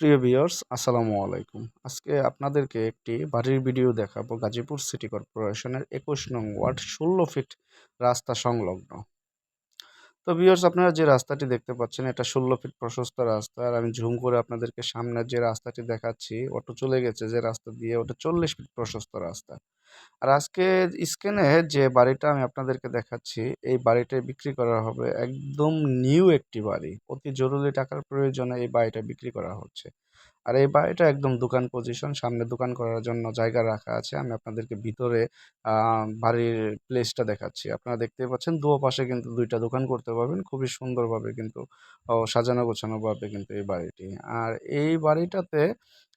প্রিয় ভিউয়ার্স, আসসালামু আলাইকুম। আজকে আপনাদেরকে একটি বাড়ির ভিডিও দেখাবো গাজীপুর সিটি কর্পোরেশনের একুশ নং ওয়ার্ড ষোলো ফিট রাস্তা সংলগ্ন। তো ভিউয়ার্স আপনারা যে রাস্তাটি দেখতে পাচ্ছেন, এটা ষোলো ফিট প্রশস্ত রাস্তা। আর আমি ঝুম করে আপনাদেরকে সামনে যে রাস্তাটি দেখাচ্ছি, অটো চলে গেছে যে রাস্তা দিয়ে, ওটা চল্লিশ ফিট প্রশস্ত রাস্তা। আর আজকে স্ক্রিনে যে বাড়িটা আমি আপনাদেরকে দেখাচ্ছি, এই বাড়িটা বিক্রি করা হবে একদম নিউ একটি বাড়ি। অতি জরুরি টাকার প্রয়োজনে এই বাড়িটা বিক্রি করা হচ্ছে। আর এই বাড়িটা একদম দোকান পজিশন সামনে দোকান করার জন্য জায়গা রাখা আছে। আমি আপনাদেরকে ভিতরে বাড়ির প্লেসটা দেখাচ্ছি। আপনারা দেখতেই পাচ্ছেন দুও পাশে কিন্তু দুইটা দোকান করতে পারবেন। খুবই সুন্দরভাবে কিন্তু সাজানো গোছানোভাবে কিন্তু এই বাড়িটি। আর এই বাড়িটাতে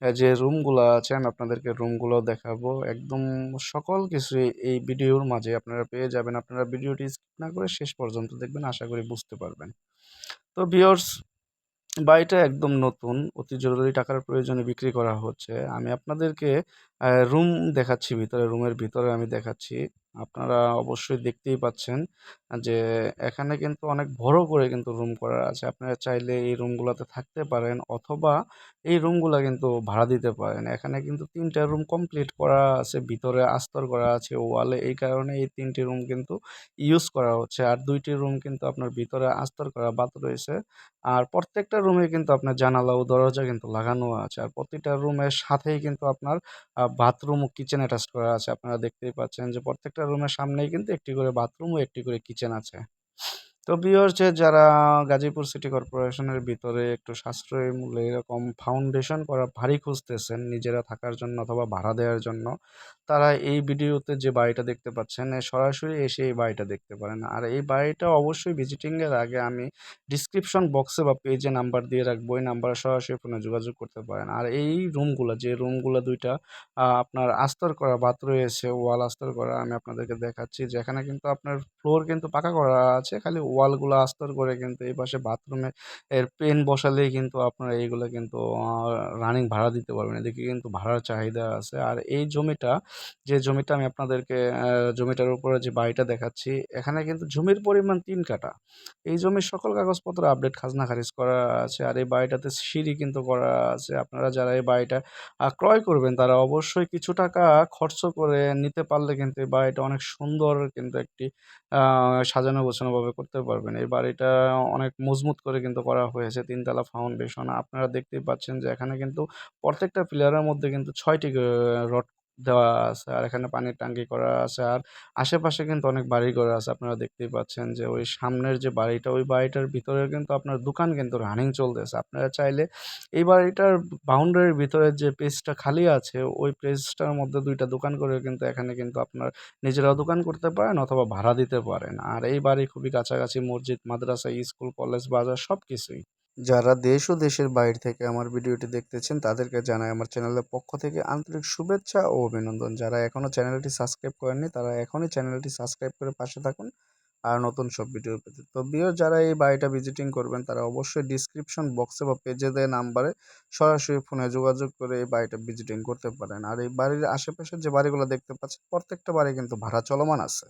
যে রুমগুলো আছে, আমি আপনাদেরকে রুমগুলো দেখাবো। একদম সকল কিছুই এই ভিডিওর মাঝে আপনারা পেয়ে যাবেন। আপনারা ভিডিওটি স্কিপ না করে শেষ পর্যন্ত দেখবেন। আশা করি বুঝতে পারবেন। তো ভিওর্স বাড়িটা একদম নতুন। অতি জরুরি টাকার প্রয়োজনে বিক্রি করা হচ্ছে। আমি আপনাদেরকে রুম দেখাচ্ছি, ভিতরে রুমের ভিতরে আমি দেখাচ্ছি। আপনারা অবশ্যই দেখতেই পাচ্ছেন যে, এখানে কিন্তু অনেক বড় করে কিন্তু রুম করা আছে। আপনারা চাইলে এই রুমগুলোতে থাকতে পারেন অথবা এই রুমগুলো কিন্তু ভাড়া দিতে পারেন। এখানে কিন্তু তিনটা রুম কমপ্লিট করা আছে, ভিতরে আস্তর করা আছে ওয়ালে এই কারণে এই তিনটি রুম কিন্তু ইউজ করা হচ্ছে। আর দুইটি রুম কিন্তু আপনার ভিতরে আস্তর করা বাদ রয়েছে। আর প্রত্যেকটা রুমে কিন্তু আপনার জানালা ও দরজা কিন্তু লাগানো আছে। আর প্রতিটা রুমের সাথেই কিন্তু আপনার বাথরুম ও কিচেন অ্যাটাচ করা আছে। আপনারা দেখতেই পাচ্ছেন যে প্রত্যেকটা রুমের সামনেই কিন্তু একটি করে বাথরুম ও একটি করে কিচেন আছে। তো ভিউয়ার্স যারা গাজীপুর সিটি কর্পোরেশনের ভিতরে একটু সাশ্রয়ী মূল্যে এরকম ফাউন্ডেশন করা ভারী খুঁজতেছেন, নিজেরা থাকার জন্য অথবা ভাড়া দেওয়ার জন্য, তারা এই ভিডিওতে যে বাড়িটা দেখতে পাচ্ছেন সরাসরি এসে এই বাড়িটা দেখতে পারেন। আর এই বাড়িটা অবশ্যই ভিজিটিংয়ের আগে আমি ডিসক্রিপশন বক্সে বা পেজে নাম্বার দিয়ে রাখব, এই নাম্বারে সরাসরি ফোনে যোগাযোগ করতে পারেন। আর এই রুমগুলো যে রুমগুলো দুইটা আপনার আস্তর করা বাত রয়েছে, ওয়াল আস্তর করা, আমি আপনাদেরকে দেখাচ্ছি, যেখানে কিন্তু আপনার ফ্লোর কিন্তু পাকা করা আছে, খালি ওয়ালগুলো আস্তর করে কিন্তু এই পাশে বাথরুমে এর পেন বসালেই কিন্তু আপনারা এইগুলো কিন্তু রানিং ভাড়া দিতে পারবেন। এদিকে কিন্তু ভাড়ার চাহিদা আছে। আর এই জমিটা, যে জমিটা আমি আপনাদেরকে জমিটার উপরে যে বাড়িটা দেখাচ্ছি, এখানে কিন্তু জমির পরিমাণ তিন কাটা এই জমির সকল কাগজপত্র আপডেট খাজনা খারিজ করা আছে। আর এই বাড়িটাতে সিঁড়ি কিন্তু করা আছে। আপনারা যারা এই বাড়িটা ক্রয় করবেন, তারা অবশ্যই কিছু টাকা খরচ করে নিতে পারলে কিন্তু এই বাড়িটা অনেক সুন্দর কিন্তু একটি সাজানো গোছানোভাবে করতে পারবেন। এই বাড়িটা অনেক মজবুত করে কিন্তু করা হয়েছে। তিনতলা ফাউন্ডেশন। আপনারা দেখতেই পাচ্ছেন যে এখানে কিন্তু প্রত্যেকটা পিলারের মধ্যে কিন্তু ছয়টি রড দেওয়া আছে। আর এখানে পানির ট্যাঙ্কি করা আছে। আর আশেপাশে কিন্তু অনেক বাড়ি ঘর আছে। আপনারা দেখতেই পাচ্ছেন যে ওই সামনের যে বাড়িটা, ওই বাড়িটার ভিতরে কিন্তু আপনার দোকান কিন্তু রানিং চলতেছে। আপনারা চাইলে এই বাড়িটার বাউন্ডারির ভিতরে যে পেজটা খালি আছে, ওই পেজটার মধ্যে দুইটা দোকান করে কিন্তু এখানে কিন্তু আপনার নিজেরাও দোকান করতে পারেন অথবা ভাড়া দিতে পারেন। আর এই বাড়ি খুবই কাছাকাছি মসজিদ, মাদ্রাসা, স্কুল, কলেজ, বাজার সব কিছুই যারা দেশ ও দেশের বাইরে থেকে আমার ভিডিওটি দেখতেছেন, তাদেরকে জানাই আমার চ্যানেলের পক্ষ থেকে আন্তরিক শুভেচ্ছা ও অভিনন্দন। যারা এখনও চ্যানেলটি সাবস্ক্রাইব করেননি, তারা এখনই চ্যানেলটি সাবস্ক্রাইব করে পাশে থাকুন আর নতুন সব ভিডিও পেতে। তো বিও যারা এই বাড়িটা ভিজিটিং করবেন, তারা অবশ্যই ডিসক্রিপশন বক্সে বা পেজে দেয় নাম্বারে সরাসরি ফোনে যোগাযোগ করে এই বাড়িটা ভিজিটিং করতে পারেন। আর এই বাড়ির আশেপাশে যে বাড়িগুলো দেখতে পাচ্ছেন, প্রত্যেকটা বাড়ি কিন্তু ভাড়া চলমান আছে।